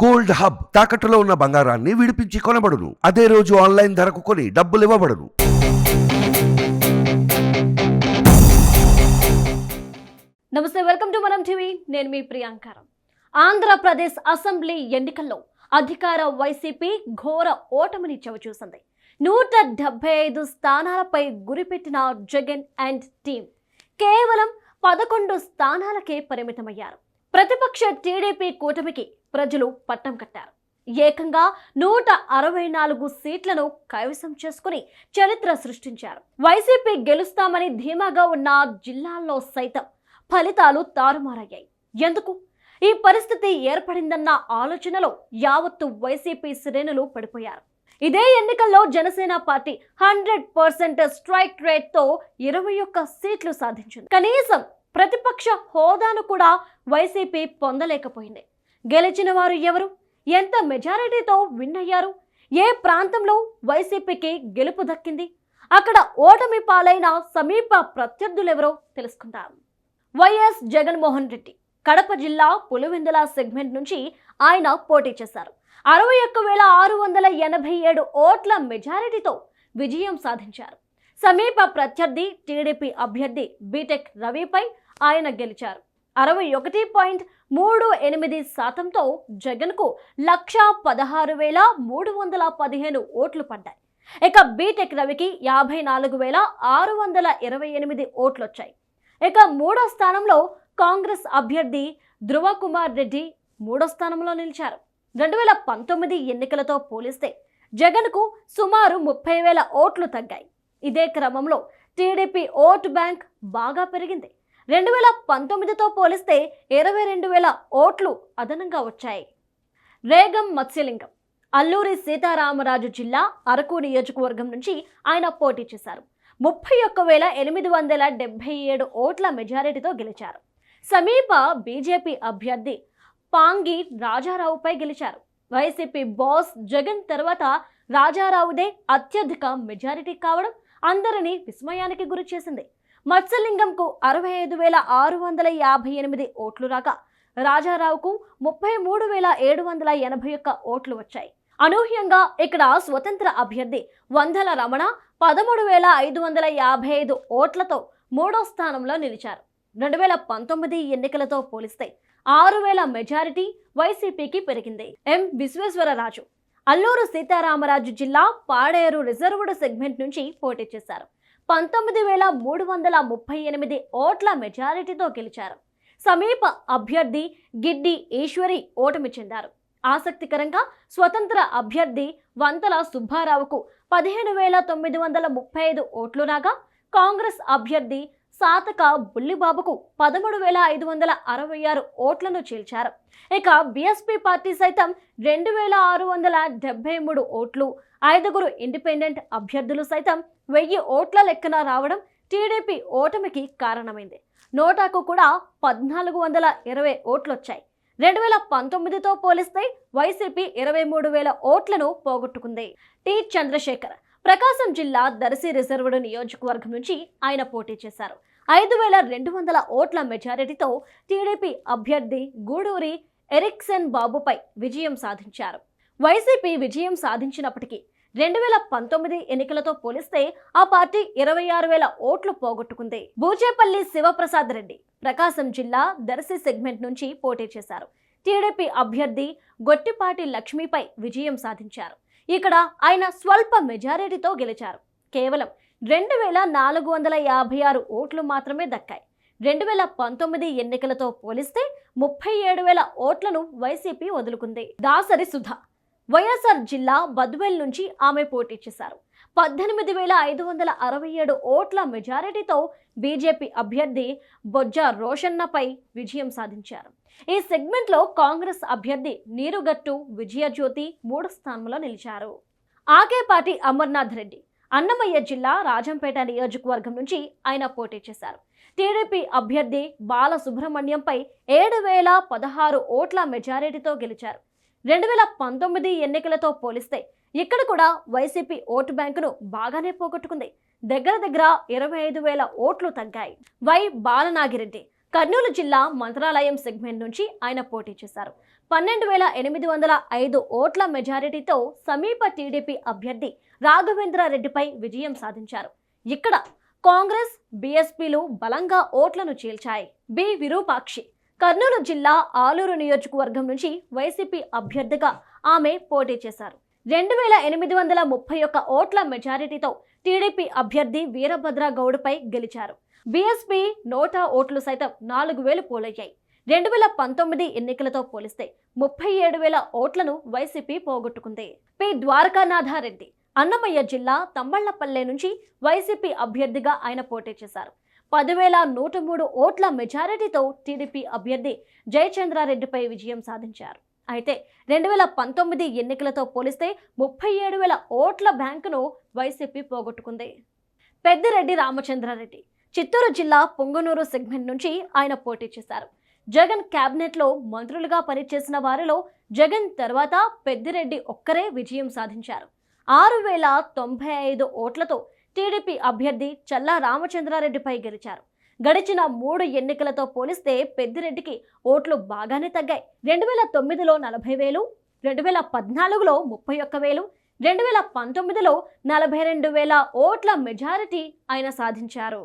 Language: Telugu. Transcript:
గోల్డ్ హబ్ తాకట్టులో ఉన్న బంగారాన్ని విడిపించి కొనబడును. అదే రోజు ఆన్లైన్ ధరకు కొని డబ్బులు ఇవ్వబడును. నమస్తే వెల్కమ్ టు మనం టీవీ. నేను మీ ప్రియాంకారం ఆంధ్రప్రదేశ్ అసెంబ్లీ ఎన్నికల్లో అధికార వైసీపీ ఘోర ఓటమిని చవిచూసింది. నూట డెబ్బై ఐదు స్థానాలపై గురిపెట్టిన జగన్ అండ్ టీం కేవలం పదకొండు స్థానాలకే పరిమితమయ్యారు. ప్రతిపక్ష టీడీపీ కూటమికి ప్రజలు పట్టం కట్టారు. ఏకంగా నూట అరవై నాలుగు సీట్లను కైవసం చేసుకుని చరిత్ర సృష్టించారు. వైసీపీ గెలుస్తామని ధీమాగా ఉన్న జిల్లాల్లో సైతం ఫలితాలు తారుమారయ్యాయి. ఎందుకు? ఈ పరిస్థితి ఏర్పడిందన్న ఆలోచనలో యావత్తు వైసీపీ శ్రేణులు పడిపోయారు. ఇదే ఎన్నికల్లో Janasena party hundred percent strike రేట్తో ఇరవై ఒక్క సీట్లు సాధించింది. కనీసం ప్రతిపక్ష హోదాను కూడా వైసీపీ పొందలేకపోయింది. గెలిచిన వారు ఎవరు? ఎంత మెజారిటీతో విన్ అయ్యారు? ఏ ప్రాంతంలో వైసీపీకి గెలుపు దక్కింది? అక్కడ ఓటమి పాలైన సమీప ప్రత్యర్థులెవరో తెలుసుకుందాం. వైఎస్ జగన్మోహన్ రెడ్డి కడప జిల్లా పులివెందుల సెగ్మెంట్ నుంచి ఆయన పోటీ చేశారు. అరవై ఒక్క వేల ఆరు వందల ఎనభై ఏడు ఓట్ల మెజారిటీతో విజయం సాధించారు. సమీప ప్రత్యర్థి టీడీపీ అభ్యర్థి బీటెక్ రవిపై ఆయన గెలిచారు. అరవై ఒకటి పాయింట్ మూడు ఎనిమిది శాతంతో జగన్కు లక్ష పదహారు వేల మూడు వందల పదిహేను ఓట్లు పడ్డాయి. ఇక బీటెక్ రవికి యాభై నాలుగు వేల ఆరు వందల ఇరవై ఎనిమిది ఓట్లు వచ్చాయి ఇక మూడో స్థానంలో కాంగ్రెస్ అభ్యర్థి ధృవకుమార్ రెడ్డి మూడో స్థానంలో నిలిచారు. రెండు వేల పంతొమ్మిది ఎన్నికలతో పోలిస్తే జగన్కు సుమారు ముప్పై వేల ఓట్లు తగ్గాయి. ఇదే క్రమంలో టీడీపీ ఓటు బ్యాంక్ బాగా పెరిగింది. రెండు వేల పంతొమ్మిదితో పోలిస్తే ఇరవై రెండు వేల ఓట్లు అదనంగా వచ్చాయి. రేగం మత్స్యలింగం అల్లూరి సీతారామరాజు జిల్లా అరకు నియోజకవర్గం నుంచి ఆయన పోటీ చేశారు. ముప్పై ఒక్క వేల ఎనిమిది వందల డెబ్బై ఏడు ఓట్ల మెజారిటీతో గెలిచారు. సమీప బీజేపీ అభ్యర్థి పాంగి రాజారావుపై గెలిచారు. వైసీపీ బాస్ జగన్ తర్వాత రాజారావుదే అత్యధిక మెజారిటీ కావడం అందరినీ విస్మయానికి గురి చేసింది. మత్స్యలింగంకు అరవై ఐదు వేల ఆరు వందల యాభై ఎనిమిది ఓట్లు రాగా రాజారావుకు ముప్పై మూడు వేల ఏడు వందల ఎనభై ఒక్క ఓట్లు వచ్చాయి. అనూహ్యంగా ఇక్కడ స్వతంత్ర అభ్యర్థి వందల రమణ పదమూడు వేల ఐదు వందల యాభై ఐదు ఓట్లతో మూడో స్థానంలో నిలిచారు. రెండు వేల పంతొమ్మిది ఎన్నికలతో పోలిస్తే ఆరు వేల మెజారిటీ వైసీపీకి పెరిగింది. ఎం. విశ్వేశ్వరరాజు అల్లూరు సీతారామరాజు జిల్లా పాడేరు రిజర్వ్డ్ సెగ్మెంట్ నుంచి పోటీ చేశారు. పంతొమ్మిది వేల మూడు వందల ముప్పై ఎనిమిది ఓట్ల మెజారిటీతో గెలిచారు. సమీప అభ్యర్థి గిడ్డి ఈశ్వరి ఓటమి చెందారు. ఆసక్తికరంగా స్వతంత్ర అభ్యర్థి వంతల సుబ్బారావుకు పదిహేను వేల తొమ్మిది వందల ముప్పై ఐదు ఓట్లు రాగా కాంగ్రెస్ అభ్యర్థి సాతక బుల్లిబాబుకు పదమూడు వేల ఐదు వందల అరవై ఆరు ఓట్లను చీల్చారు. ఇక బీఎస్పీ పార్టీ సైతం రెండు వేల ఆరు వందల డెబ్బై మూడు ఓట్లు ఐదుగురు ఇండిపెండెంట్ అభ్యర్థులు సైతం వెయ్యి ఓట్ల లెక్కన రావడం టీడీపీ ఓటమికి కారణమైంది. నోటాకు కూడా పద్నాలుగు వందల ఇరవై ఓట్లు వచ్చాయి రెండు వేల పంతొమ్మిదితో పోలిస్తే వైసీపీ ఇరవై మూడు వేల ఓట్లను పోగొట్టుకుంది. టి చంద్రశేఖర్ ప్రకాశం జిల్లా దర్శి రిజర్వ్డ్ నియోజకవర్గం నుంచి ఆయన పోటీ చేశారు. ఐదు వేల రెండు వందల ఓట్ల మెజారిటీతో టీడీపీ అభ్యర్థి గూడూరి ఎరిక్సన్ బాబుపై విజయం సాధించారు. వైసీపీ విజయం సాధించినప్పటికీ రెండు వేల పంతొమ్మిది ఎన్నికలతో పోలిస్తే ఆ పార్టీ ఇరవై ఆరు వేల ఓట్లు పోగొట్టుకుంది. బూచేపల్లి శివప్రసాద్ రెడ్డి ప్రకాశం జిల్లా దర్శి సెగ్మెంట్ నుంచి పోటీ చేశారు. టీడీపీ అభ్యర్థి గొట్టిపాటి లక్ష్మిపై విజయం సాధించారు. ఇక్కడ ఆయన స్వల్ప మెజారిటీతో గెలిచారు. కేవలం రెండు వేల నాలుగు వందల యాభై ఆరు ఓట్లు మాత్రమే దక్కాయి. రెండు వేల పంతొమ్మిది ఎన్నికలతో పోలిస్తే ముప్పై ఏడు వేల ఓట్లను వైసీపీ వదులుకుంది. దాసరి సుధా వైఎస్ఆర్ జిల్లా బద్వేల్ నుంచి ఆమె పోటీ చేశారు. పద్దెనిమిది వేల ఐదు వందల అరవై ఏడు ఓట్ల మెజారిటీతో బీజేపీ అభ్యర్థి బొజ్జ రోషన్నపై విజయం సాధించారు. ఈ సెగ్మెంట్లో కాంగ్రెస్ అభ్యర్థి నీరుగట్టు విజయజ్యోతి మూడు స్థానంలో నిలిచారు. ఆకేపాటి అమర్నాథ్ రెడ్డి అన్నమయ్య జిల్లా రాజంపేట నియోజకవర్గం నుంచి ఆయన పోటీ చేశారు. టీడీపీ అభ్యర్థి బాలసుబ్రహ్మణ్యంపై ఏడు వేల పదహారు ఓట్ల మెజారిటీతో గెలిచారు. రెండు వేల పంతొమ్మిది ఎన్నికలతో పోలిస్తే ఇక్కడ కూడా వైసీపీ ఓటు బ్యాంకును బాగానే పోగొట్టుకుంది. దగ్గర దగ్గర ఇరవై ఐదు వేల ఓట్లు తగ్గాయి. వై బాలనాగిరెడ్డి కర్నూలు జిల్లా మంత్రాలయం సెగ్మెంట్ నుంచి ఆయన పోటీ చేశారు. పన్నెండు వేల ఎనిమిది వందల ఐదు ఓట్ల మెజారిటీతో సమీప టీడీపీ అభ్యర్థి రాఘవేంద్ర రెడ్డిపై విజయం సాధించారు. ఇక్కడ కాంగ్రెస్ బీఎస్పీలు బలంగా ఓట్లను చీల్చాయి. బి విరూపాక్షి కర్నూలు జిల్లా ఆలూరు నియోజకవర్గం నుంచి వైసీపీ అభ్యర్థిగా ఆమె పోటీ చేశారు. రెండు వేల ఎనిమిది వందల ముప్పై ఒక్క ఓట్ల మెజారిటీతో టీడీపీ అభ్యర్థి వీరభద్ర గౌడ్పై గెలిచారు. బీఎస్పీ నోటా ఓట్లు సైతం నాలుగు వేలు పోలయ్యాయి. రెండు వేల పంతొమ్మిది ఎన్నికలతో పోలిస్తే ముప్పై ఏడు వేల ఓట్లను వైసీపీ పోగొట్టుకుంది. పి. ద్వారకానాథారెడ్డి అన్నమయ్య జిల్లా తంబళ్ళపల్లె నుంచి వైసీపీ అభ్యర్థిగా ఆయన పోటీ చేశారు. పదివేల నూట మూడు ఓట్ల మెజారిటీతో టీడీపీ అభ్యర్థి జయచంద్రారెడ్డిపై విజయం సాధించారు. అయితే రెండు వేల పంతొమ్మిది ఎన్నికలతో పోలిస్తే ముప్పై ఏడు వేల ఓట్ల బ్యాంకును వైసీపీ పోగొట్టుకుంది. పెద్దిరెడ్డి రామచంద్రారెడ్డి చిత్తూరు జిల్లా పొంగనూరు సెగ్మెంట్ నుంచి ఆయన పోటీ చేశారు. జగన్ క్యాబినెట్లో మంత్రులుగా పనిచేసిన వారిలో జగన్ తర్వాత పెద్దిరెడ్డి ఒక్కరే విజయం సాధించారు. ఆరు వేల తొంభై ఐదు ఓట్లతో టీడీపీ అభ్యర్థి చల్లా రామచంద్రారెడ్డిపై గెలిచారు. గడిచిన మూడు ఎన్నికలతో పోలిస్తే పెద్దిరెడ్డికి ఓట్లు బాగానే తగ్గాయి. రెండు వేల తొమ్మిదిలో నలభై వేలు రెండు వేల పద్నాలుగులో ముప్పై ఒక్క వేలు రెండు వేల పంతొమ్మిదిలో నలభై రెండు వేల ఓట్ల మెజారిటీ ఆయన సాధించారు.